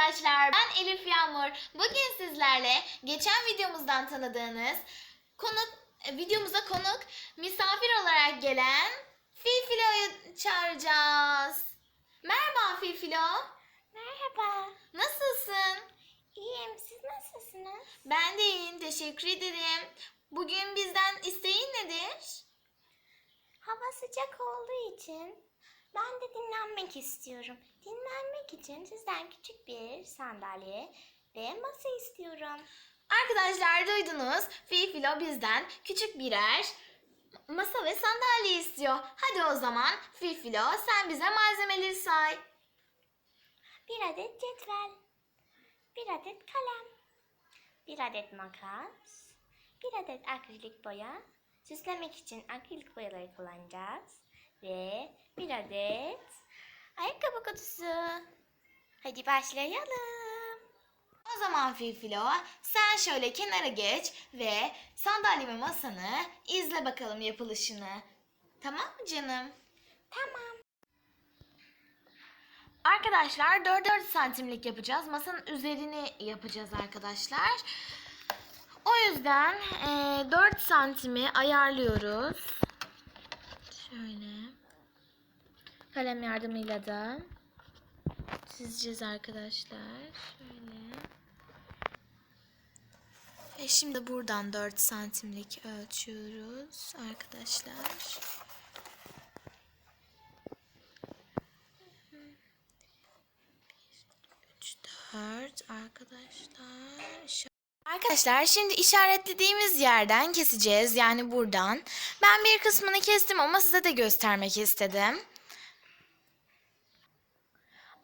arkadaşlar. Ben Elif Yağmur. Bugün sizlerle geçen videomuzdan tanıdığınız konuk e, videomuza konuk misafir olarak gelen Filfilo'yu çağıracağız. Merhaba Filfilo. Merhaba. Nasılsın? İyiyim. Siz nasılsınız? Ben de iyiyim. Teşekkür ederim. Bugün bizden isteğin nedir? Hava sıcak olduğu için ben de dinlenmek istiyorum. Dinlenmek için sizden küçük bir sandalye ve masa istiyorum. Arkadaşlar duydunuz. Filfilo bizden küçük birer masa ve sandalye istiyor. Hadi o zaman Filfilo sen bize malzemeleri say. Bir adet cetvel, bir adet kalem, bir adet makas, bir adet akrilik boya. Süslemek için akrilik boyaları kullanacağız. Ve bir adet ayakkabı kutusu. Hadi başlayalım. O zaman Filfilo sen şöyle kenara geç ve sandalye ve masanı izle bakalım yapılışını. Tamam mı canım? Tamam. Arkadaşlar 4-4 santimlik yapacağız. Masanın üzerini yapacağız arkadaşlar. O yüzden eee, 4 santimi ayarlıyoruz. Şöyle. Kalem yardımıyla da çizeceğiz arkadaşlar. Şöyle. Ve şimdi buradan 4 santimlik ölçüyoruz arkadaşlar. 3, 4 arkadaşlar. Arkadaşlar şimdi işaretlediğimiz yerden keseceğiz. Yani buradan. Ben bir kısmını kestim ama size de göstermek istedim.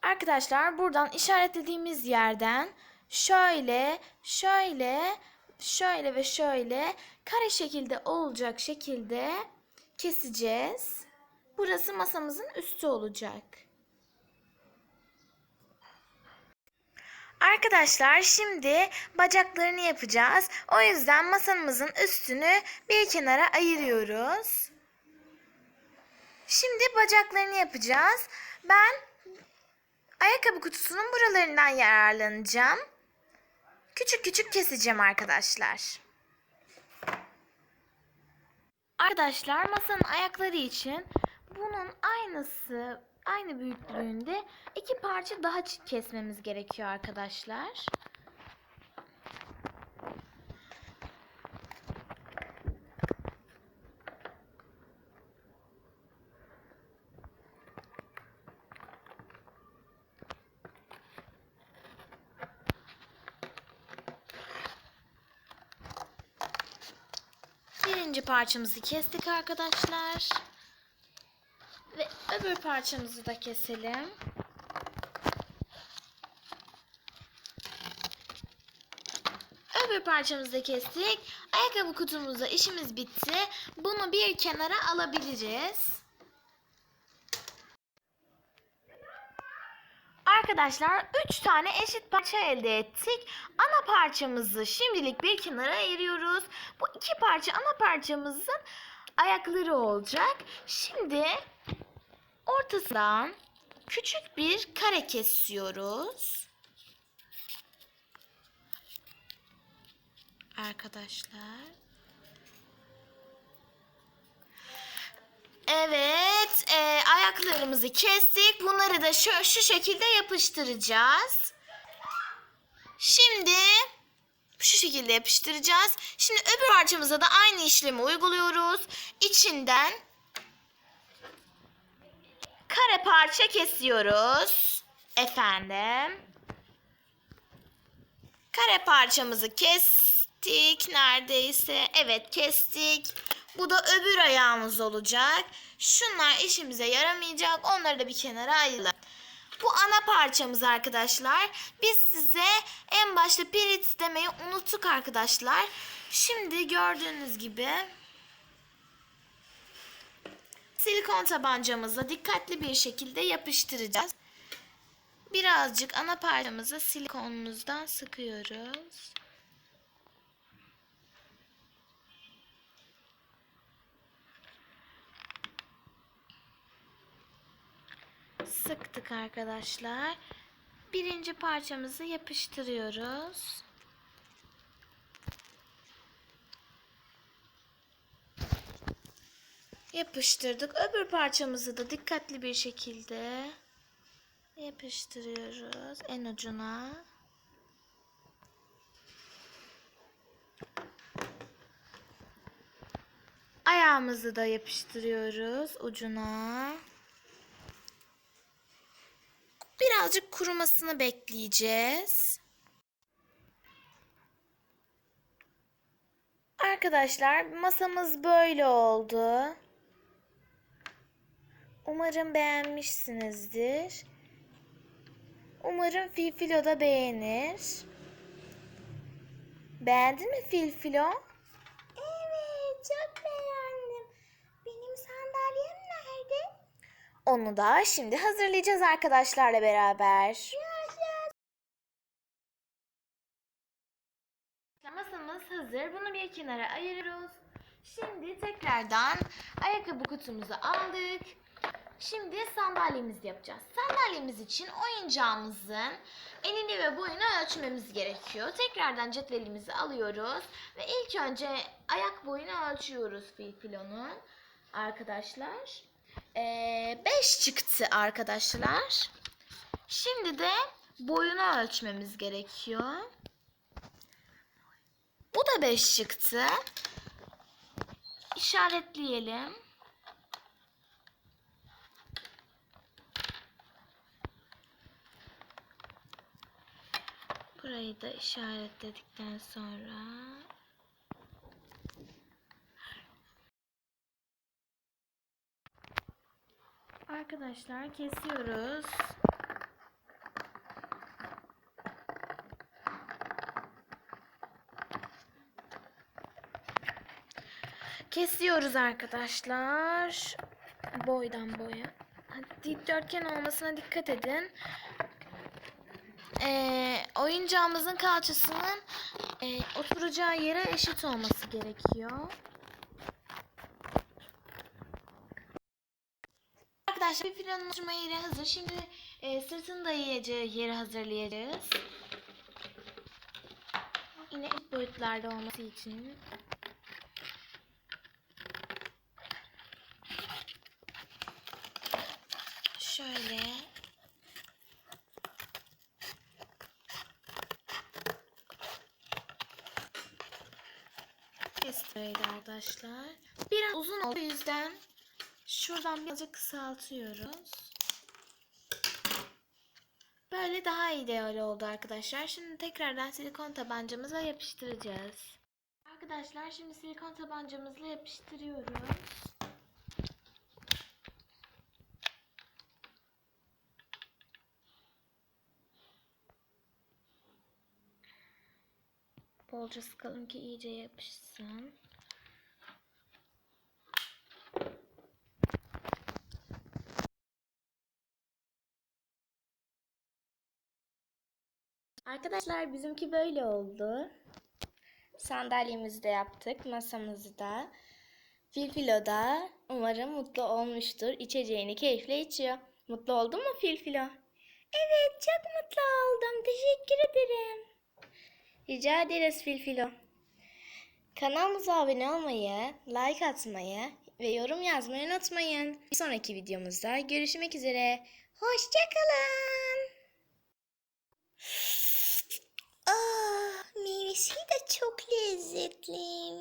Arkadaşlar buradan işaretlediğimiz yerden şöyle, şöyle, şöyle ve şöyle kare şekilde olacak şekilde keseceğiz. Burası masamızın üstü olacak. Arkadaşlar şimdi bacaklarını yapacağız. O yüzden masamızın üstünü bir kenara ayırıyoruz. Şimdi bacaklarını yapacağız. Ben ayakkabı kutusunun buralarından yararlanacağım. Küçük küçük keseceğim arkadaşlar. Arkadaşlar masanın ayakları için bunun aynısı aynı büyüklüğünde iki parça daha kesmemiz gerekiyor arkadaşlar. Birinci parçamızı kestik arkadaşlar. Ve öbür parçamızı da keselim. Öbür parçamızı da kestik. Ayakkabı kutumuzda işimiz bitti. Bunu bir kenara alabiliriz. Arkadaşlar 3 tane eşit parça elde ettik. Ana parçamızı şimdilik bir kenara ayırıyoruz. Bu iki parça ana parçamızın ayakları olacak. Şimdi ortasından küçük bir kare kesiyoruz. Arkadaşlar. Evet, e, ayaklarımızı kestik. Bunları da şu, şu şekilde yapıştıracağız. Şimdi şu şekilde yapıştıracağız. Şimdi öbür parçamıza da aynı işlemi uyguluyoruz. İçinden kare parça kesiyoruz. Efendim. Kare parçamızı kestik neredeyse. Evet kestik. Bu da öbür ayağımız olacak. Şunlar işimize yaramayacak. Onları da bir kenara ayıralım. Bu ana parçamız arkadaşlar. Biz size en başta pirit demeyi unuttuk arkadaşlar. Şimdi gördüğünüz gibi silikon tabancamızla dikkatli bir şekilde yapıştıracağız. Birazcık ana parçamızı silikonumuzdan sıkıyoruz. Sıktık arkadaşlar. birinci parçamızı yapıştırıyoruz. Yapıştırdık. Öbür parçamızı da dikkatli bir şekilde yapıştırıyoruz en ucuna. Ayağımızı da yapıştırıyoruz ucuna. Birazcık kurumasını bekleyeceğiz. Arkadaşlar masamız böyle oldu. Umarım beğenmişsinizdir. Umarım Filfilo da beğenir. Beğendin mi Filfilo? Onu da şimdi hazırlayacağız arkadaşlarla beraber. Masamız hazır. Bunu bir kenara ayırıyoruz. Şimdi tekrardan ayakkabı kutumuzu aldık. Şimdi sandalyemizi yapacağız. Sandalyemiz için oyuncağımızın enini ve boyunu ölçmemiz gerekiyor. Tekrardan cetvelimizi alıyoruz ve ilk önce ayak boyunu ölçüyoruz filfilonun arkadaşlar. 5 çıktı arkadaşlar. Şimdi de boyunu ölçmemiz gerekiyor. Bu da 5 çıktı. İşaretleyelim. Burayı da işaretledikten sonra Arkadaşlar kesiyoruz. Kesiyoruz arkadaşlar. Boydan boya. Dikdörtgen olmasına dikkat edin. Ee, oyuncağımızın kalçasının e, oturacağı yere eşit olması gerekiyor. Arkadaşlar bir planın oturma yeri hazır. Şimdi e, sırtını dayayacağı yeri hazırlayacağız. Yine ilk boyutlarda olması için. Şöyle. Kestireydi arkadaşlar. Biraz uzun olduğu yüzden şuradan birazcık kısaltıyoruz. Böyle daha ideal oldu arkadaşlar. Şimdi tekrardan silikon tabancamıza yapıştıracağız. Arkadaşlar şimdi silikon tabancamızla yapıştırıyoruz. Bolca sıkalım ki iyice yapışsın. Arkadaşlar bizimki böyle oldu. Sandalyemizi de yaptık. Masamızı da. Filfilo da umarım mutlu olmuştur. İçeceğini keyifle içiyor. Mutlu oldun mu Filfilo? Evet çok mutlu oldum. Teşekkür ederim. Rica ederiz Filfilo. Kanalımıza abone olmayı, like atmayı ve yorum yazmayı unutmayın. Bir sonraki videomuzda görüşmek üzere. Hoşçakalın. Ah, meyvesi de çok lezzetliymiş.